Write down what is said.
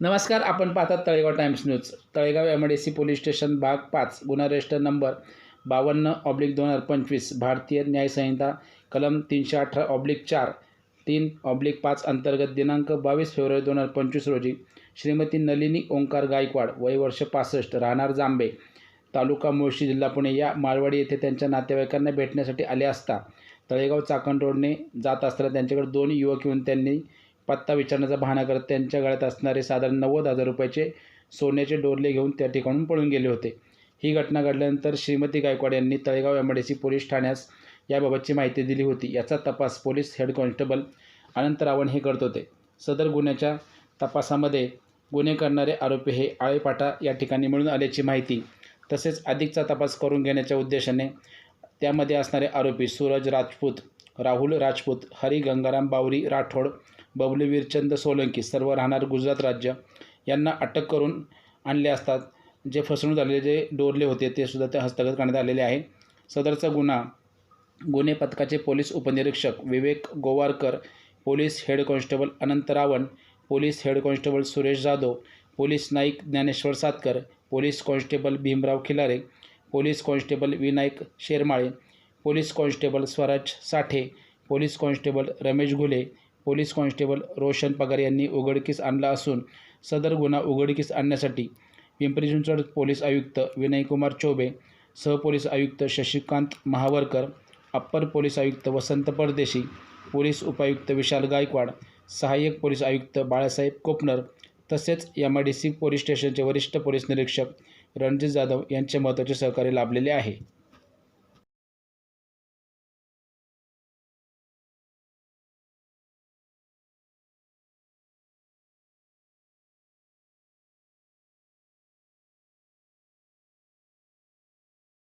नमस्कार आपण पाहतात Talegaon Times News. Talegaon M D C police station भाग पाच गुन्हा रजिस्टर नंबर बावन्न ऑब्लिक दोन हजार पंचवीस भारतीय न्यायसंहिता कलम तीनशे अठरा ऑब्लिक चार तीन ऑब्लिक पाच अंतर्गत दिनांक बावीस फेब्रुवारी दोन हजार पंचवीस रोजी श्रीमती नलिनी ओंकार गायकवाड वय वर्ष पासष्ट राहणार जांबे तालुका मुळशी जिल्हा पुणे या माळवाडी येथे त्यांच्या नातेवाईकांना भेटण्यासाठी आले असता तळेगाव चाकण रोडने जात असताना त्यांच्याकडे दोन युवक येऊन त्यांनी पत्ता विचारण्याचा बहाणा करत त्यांच्या गळ्यात असणारे साधारण नव्वद हजार रुपयाचे सोन्याचे डोरले घेऊन त्या ठिकाणून पळून गेले होते. ही घटना घडल्यानंतर श्रीमती गायकवाड यांनी तळेगाव एम पोलीस ठाण्यास याबाबतची माहिती दिली होती. याचा तपास police head constable Anant Ravan हे करत होते. सदर गुन्ह्याच्या तपासामध्ये गुन्हे करणारे आरोपी हे आळेपाटा या ठिकाणी मिळून आल्याची माहिती तसेच अधिकचा तपास करून घेण्याच्या उद्देशाने त्यामध्ये असणारे आरोपी सूरज राजपूत राहुल राजपूत हरी गंगाराम बावरी राठोड बबली वीरचंद सोलंकी सर्व राहणार गुजरात राज्य यांना अटक करून आणले असतात. जे फसवणूक झालेले जे डोरले होते ते सुद्धा ते हस्तगत करण्यात आलेले आहे. सदरचा गुन्हा गुन्हे पथकाचे पोलीस उपनिरीक्षक Vivek Govarkar police head constable Anant Ravan police head constable Suresh Jadhav police Naik Dnyaneshwar Satkar police constable Bhimrao Khilare police constable Vinayak Shermale police constable Swaraj Sathe police constable Ramesh Ghule police constable Roshan Pagar यांनी उघडकीस आणला असून सदर गुन्हा उघडकीस आणण्यासाठी Pimpri Chinchwad police आयुक्त विनयकुमार चौबे सहपोलीस आयुक्त शशिकांत महावरकर अप्पर पोलीस आयुक्त वसंत परदेशी पोलीस उपायुक्त विशाल गायकवाड सहाय्यक पोलीस आयुक्त बाळासाहेब कोपनर तसेच M I D C police स्टेशनचे वरिष्ठ पोलीस निरीक्षक रणजित जाधव यांचे महत्त्वाचे सहकार्य लाभलेले आहे.